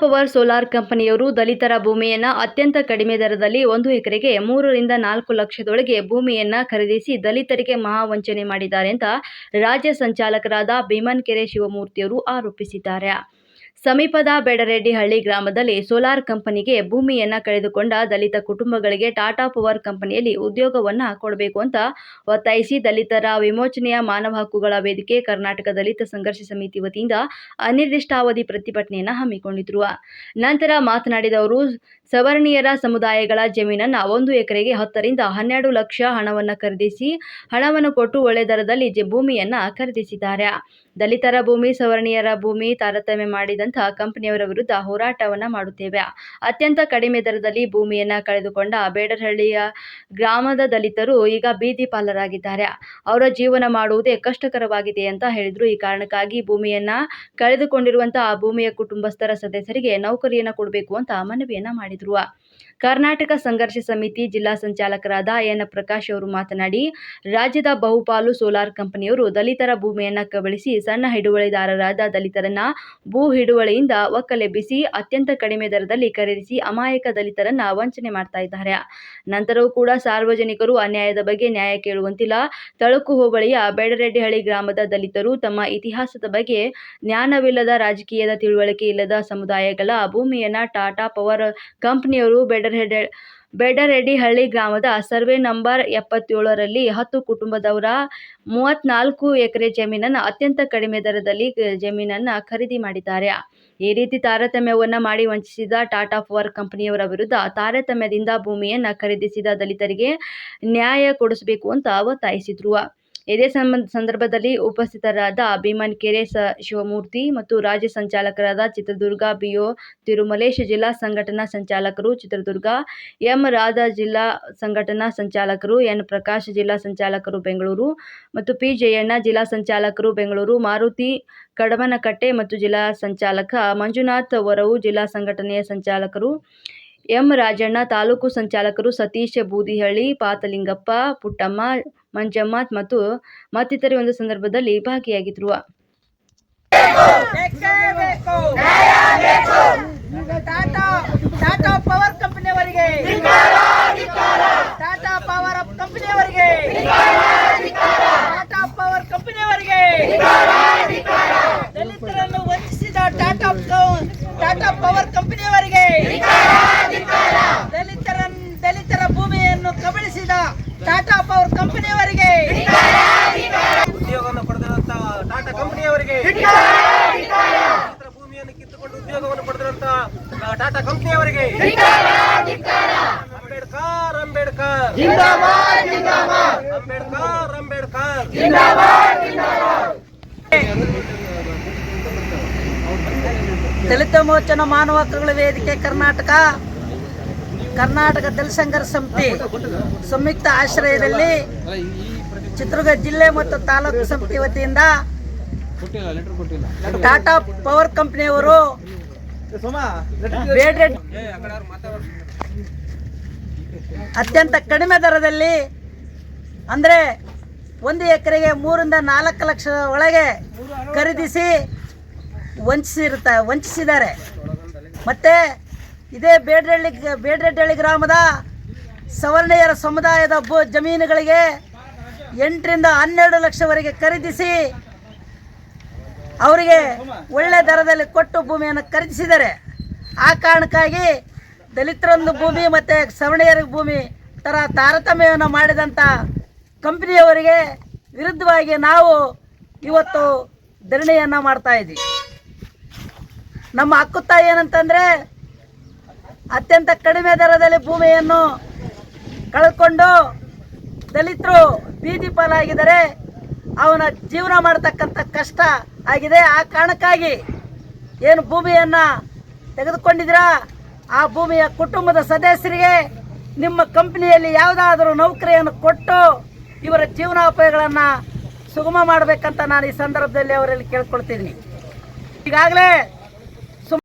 Power solar ಕಂಪನಿಯವರು ದಲಿತರ ಭೂಮಿಯನ್ನು ಅತ್ಯಂತ ಕಡಿಮೆ ದರದಲ್ಲಿ ಒಂದು ಎಕರೆಗೆ ಮೂರರಿಂದ ನಾಲ್ಕು ಲಕ್ಷದೊಳಗೆ ಭೂಮಿಯನ್ನು ಖರೀದಿಸಿ ದಲಿತರಿಗೆ ಮಹಾವಂಚನೆ ಮಾಡಿದ್ದಾರೆ ಅಂತ ರಾಜ್ಯ ಸಂಚಾಲಕರಾದ ಭೀಮನ್ಕೆರೆ ಶಿವಮೂರ್ತಿಯವರು ಆರೋಪಿಸಿದ್ದಾರೆ. ಸಮೀಪದ ಬೆಡರೆಡ್ಡಿಹಳ್ಳಿ ಗ್ರಾಮದಲ್ಲಿ ಸೋಲಾರ್ ಕಂಪನಿಗೆ ಭೂಮಿಯನ್ನ ಕಳೆದುಕೊಂಡ ದಲಿತ ಕುಟುಂಬಗಳಿಗೆ ಟಾಟಾ ಪವರ್ ಕಂಪನಿಯಲ್ಲಿ ಉದ್ಯೋಗವನ್ನ ಕೊಡಬೇಕು ಅಂತ ಒತ್ತಾಯಿಸಿ ದಲಿತರ ವಿಮೋಚನೆಯ ಮಾನವ ಹಕ್ಕುಗಳ ವೇದಿಕೆ ಕರ್ನಾಟಕ ದಲಿತ ಸಂಘರ್ಷ ಸಮಿತಿ ವತಿಯಿಂದ ಅನಿರ್ದಿಷ್ಟಾವಧಿ ಪ್ರತಿಭಟನೆಯನ್ನ ಹಮ್ಮಿಕೊಂಡಿದ್ರು. ನಂತರ ಮಾತನಾಡಿದ ಅವರು ಸವರ್ಣೀಯರ ಸಮುದಾಯಗಳ ಜಮೀನನ್ನ ಒಂದು ಎಕರೆಗೆ ಹತ್ತರಿಂದ ಹನ್ನೆರಡು ಲಕ್ಷ ಹಣವನ್ನು ಖರೀದಿಸಿ, ಹಣವನ್ನು ಕೊಟ್ಟು ಒಳ್ಳೆ ದರದಲ್ಲಿ ಭೂಮಿಯನ್ನು ಖರೀದಿಸಿದ್ದಾರೆ. ದಲಿತರ ಭೂಮಿ, ಸವರ್ಣೀಯರ ಭೂಮಿ ತಾರತಮ್ಯ ಮಾಡಿದಂತಹ ಕಂಪನಿಯವರ ವಿರುದ್ಧ ಹೋರಾಟವನ್ನ ಮಾಡುತ್ತೇವೆ. ಅತ್ಯಂತ ಕಡಿಮೆ ದರದಲ್ಲಿ ಭೂಮಿಯನ್ನ ಕಳೆದುಕೊಂಡ ಬೇಡರಹಳ್ಳಿಯ ಗ್ರಾಮದ ದಲಿತರು ಈಗ ಬೀದಿ ಪಾಲರಾಗಿದ್ದಾರೆ. ಅವರ ಜೀವನ ಮಾಡುವುದೇ ಕಷ್ಟಕರವಾಗಿದೆ ಅಂತ ಹೇಳಿದರು. ಈ ಕಾರಣಕ್ಕಾಗಿ ಭೂಮಿಯನ್ನ ಕಳೆದುಕೊಂಡಿರುವಂತಹ ಆ ಭೂಮಿಯ ಕುಟುಂಬಸ್ಥರ ಸದಸ್ಯರಿಗೆ ನೌಕರಿಯನ್ನ ಕೊಡಬೇಕು ಅಂತ ಮನವಿಯನ್ನು ಮಾಡಿದ್ರು. ಕರ್ನಾಟಕ ಸಂಘರ್ಷ ಸಮಿತಿ ಜಿಲ್ಲಾ ಸಂಚಾಲಕರಾದ ಎನ್ ಪ್ರಕಾಶ್ ಅವರು ಮಾತನಾಡಿ, ರಾಜ್ಯದ ಬಹುಪಾಲು ಸೋಲಾರ್ ಕಂಪನಿಯವರು ದಲಿತರ ಭೂಮಿಯನ್ನು ಕಬಳಿಸಿ ಸಣ್ಣ ಹಿಡುವಳಿದಾರರಾದ ದಲಿತರನ್ನ ಭೂ ಹಿಡುವಳಿಯಿಂದ ಒಕ್ಕಲೆಬ್ಬಿಸಿ ಅತ್ಯಂತ ಕಡಿಮೆ ದರದಲ್ಲಿ ಖರೀದಿಸಿ ಅಮಾಯಕ ದಲಿತರನ್ನ ವಂಚನೆ ಮಾಡ್ತಾ ಇದ್ದಾರೆ. ನಂತರವೂ ಕೂಡ ಸಾರ್ವಜನಿಕರು ಅನ್ಯಾಯದ ಬಗ್ಗೆ ನ್ಯಾಯ ಕೇಳುವಂತಿಲ್ಲ. ತಳುಕು ಹೋಬಳಿಯ ಬೇಡರೆಡ್ಡಿಹಳ್ಳಿ ಗ್ರಾಮದ ದಲಿತರು ತಮ್ಮ ಇತಿಹಾಸದ ಬಗ್ಗೆ ಜ್ಞಾನವಿಲ್ಲದ ರಾಜಕೀಯದ ತಿಳುವಳಿಕೆ ಇಲ್ಲದ ಸಮುದಾಯಗಳ ಭೂಮಿಯನ್ನ ಟಾಟಾ ಪವರ್ ಕಂಪನಿಯವರು ಬೆಡರೆಡ್ಡಿ ಹಳ್ಳಿ ಗ್ರಾಮದ ಸರ್ವೆ ನಂಬರ್ ಎಪ್ಪತ್ತೇಳರಲ್ಲಿ ಹತ್ತು ಕುಟುಂಬದವರ ಮೂವತ್ನಾಲ್ಕು ಎಕರೆ ಜಮೀನನ್ನು ಅತ್ಯಂತ ಕಡಿಮೆ ದರದಲ್ಲಿ ಜಮೀನನ್ನ ಖರೀದಿ ಮಾಡಿದ್ದಾರೆ. ಈ ರೀತಿ ತಾರತಮ್ಯವನ್ನು ಮಾಡಿ ವಂಚಿಸಿದ ಟಾಟಾ ಪವರ್ ಕಂಪನಿಯವರ ವಿರುದ್ಧ ತಾರತಮ್ಯದಿಂದ ಭೂಮಿಯನ್ನು ಖರೀದಿಸಿದ ದಲಿತರಿಗೆ ನ್ಯಾಯ ಕೊಡಿಸಬೇಕು ಅಂತ ಒತ್ತಾಯಿಸಿದ್ರು. ಇದೇ ಸಂಬಂಧ ಸಂದರ್ಭದಲ್ಲಿ ಉಪಸ್ಥಿತರಾದ ಭೀಮನ್ಕೆರೆ ಸ ಶಿವಮೂರ್ತಿ ಮತ್ತು ರಾಜ್ಯ ಸಂಚಾಲಕರಾದ ಚಿತ್ರದುರ್ಗ ಬಿಒ ತಿರುಮಲೇಶ್ ಜಿಲ್ಲಾ ಸಂಘಟನಾ ಸಂಚಾಲಕರು, ಚಿತ್ರದುರ್ಗ ಎಂ ರಾಧಾ ಜಿಲ್ಲಾ ಸಂಘಟನಾ ಸಂಚಾಲಕರು, ಎನ್ ಪ್ರಕಾಶ್ ಜಿಲ್ಲಾ ಸಂಚಾಲಕರು ಬೆಂಗಳೂರು ಮತ್ತು ಪಿ ಜಯಣ್ಣ ಜಿಲ್ಲಾ ಸಂಚಾಲಕರು ಬೆಂಗಳೂರು, ಮಾರುತಿ ಕಡವನಕಟ್ಟೆ ಮತ್ತು ಜಿಲ್ಲಾ ಸಂಚಾಲಕ ಮಂಜುನಾಥ್ ವರವು ಜಿಲ್ಲಾ ಸಂಘಟನೆಯ ಸಂಚಾಲಕರು, ಎಂ ರಾಜಣ್ಣ ತಾಲೂಕು ಸಂಚಾಲಕರು ಸತೀಶ ಬೂದಿಹಳ್ಳಿ, ಪಾತಲಿಂಗಪ್ಪ ಪುಟ್ಟಮ್ಮ ಮಂಜಮ್ಮ ಮತ್ತು ಮತ್ತಿತರೊಂದು ಒಂದು ಸಂದರ್ಭದಲ್ಲಿ ಭಾಗಿಯಾಗಿದ್ರು. ಟಾಟಾ ಪವರ್ ಕಂಪನಿಯವರಿಗೆ ಟಾಟಾ ಪವರ್ ಕಂಪನಿಯವರಿಗೆ ಟಾಟಾ ಪವರ್ ಕಂಪನಿಯವರಿಗೆ ದಲಿತರನ್ನು ವಂಚಿಸಿದ ಟಾಟಾ ಕೌ- ಟಾಟಾ ಪವರ್ ಕಂಪನಿಯವರಿಗೆ ದಲಿತರ ದಲಿತರ ಭೂಮಿಯನ್ನು ಕಬಳಿಸಿದ ಟಾಟಾ ಪವರ್ ಕಂಪನಿಯವರಿಗೆ ಉದ್ಯೋಗವನ್ನು ಪಡೆದಿರುವಂತ ಟಾಟಾ ಕಂಪನಿಯವರಿಗೆ ರೈತರ ಭೂಮಿಯನ್ನು ಕಿತ್ತುಕೊಂಡು ಉದ್ಯೋಗವನ್ನು ಪಡೆದಿರುವಂತ ಟಾಟಾ ಕಂಪ್ನಿಯವರಿಗೆ. ಅಂಬೇಡ್ಕರ್ ಅಂಬೇಡ್ಕರ್. ಅಂಬೇಡ್ಕರ್ ಅಂಬೇಡ್ಕರ್. ದಲಿತ ಮೋಚನ ಮಾನವ ಹಕ್ಕುಗಳ ವೇದಿಕೆ ಕರ್ನಾಟಕ ಕರ್ನಾಟಕ ದಲಿತ ಸಂಘರ್ಷ ಸಮಿತಿ ಸಂಯುಕ್ತ ಆಶ್ರಯದಲ್ಲಿ ಚಿತ್ರದುರ್ಗ ಜಿಲ್ಲೆ ಮತ್ತು ತಾಲೂಕು ಸಮಿತಿ ವತಿಯಿಂದ ಟಾಟಾ ಪವರ್ ಕಂಪನಿಯವರು ಅತ್ಯಂತ ಕಡಿಮೆ ದರದಲ್ಲಿ ಅಂದರೆ ಒಂದು ಎಕರೆಗೆ ಮೂರಿಂದ ನಾಲ್ಕು ಲಕ್ಷ ಒಳಗೆ ಖರೀದಿಸಿ ವಂಚಿಸಿರುತ್ತ ವಂಚಿಸಿದ್ದಾರೆ. ಮತ್ತು ಇದೇ ಬೇಡ್ರಳ್ಳಿ ಬೇಡ್ರೆಡ್ಡಳ್ಳಿ ಗ್ರಾಮದ ಸವರ್ಣೀಯರ ಸಮುದಾಯದ ಭೂ ಜಮೀನುಗಳಿಗೆ ಎಂಟರಿಂದ ಹನ್ನೆರಡು ಲಕ್ಷವರೆಗೆ ಖರೀದಿಸಿ ಅವರಿಗೆ ಒಳ್ಳೆ ದರದಲ್ಲಿ ಕೊಟ್ಟು ಭೂಮಿಯನ್ನು ಖರೀದಿಸಿದರೆ ಆ ಕಾರಣಕ್ಕಾಗಿ ದಲಿತರೊಂದು ಭೂಮಿ ಮತ್ತು ಸವರ್ಣೀಯರ ಭೂಮಿ ಥರ ತಾರತಮ್ಯವನ್ನು ಮಾಡಿದಂಥ ಕಂಪನಿಯವರಿಗೆ ವಿರುದ್ಧವಾಗಿ ನಾವು ಇವತ್ತು ಧರಣಿಯನ್ನು ಮಾಡ್ತಾ ಇದ್ದೀವಿ. ನಮ್ಮ ಹಕ್ಕುತ್ತಾಯಿ ಏನಂತಂದರೆ ಅತ್ಯಂತ ಕಡಿಮೆ ದರದಲ್ಲಿ ಭೂಮಿಯನ್ನು ಕಳೆದುಕೊಂಡು ದಲಿತರು ಬೀದಿ ಪಾಲಾಗಿದ್ದಾರೆ. ಅವನ ಜೀವನ ಮಾಡತಕ್ಕಂಥ ಕಷ್ಟ ಆಗಿದೆ. ಆ ಕಾರಣಕ್ಕಾಗಿ ಏನು ಭೂಮಿಯನ್ನು ತೆಗೆದುಕೊಂಡಿದ್ದೀರಾ? ಆ ಭೂಮಿಯ ಕುಟುಂಬದ ಸದಸ್ಯರಿಗೆ ನಿಮ್ಮ ಕಂಪನಿಯಲ್ಲಿ ಯಾವುದಾದರೂ ನೌಕರಿಯನ್ನು ಕೊಟ್ಟು ಇವರ ಜೀವನೋಪಾಯಗಳನ್ನು ಸುಗಮ ಮಾಡಬೇಕಂತ ನಾನು ಈ ಸಂದರ್ಭದಲ್ಲಿ ಅವರಲ್ಲಿ ಕೇಳ್ಕೊಳ್ತೀನಿ. ಈಗಾಗಲೇ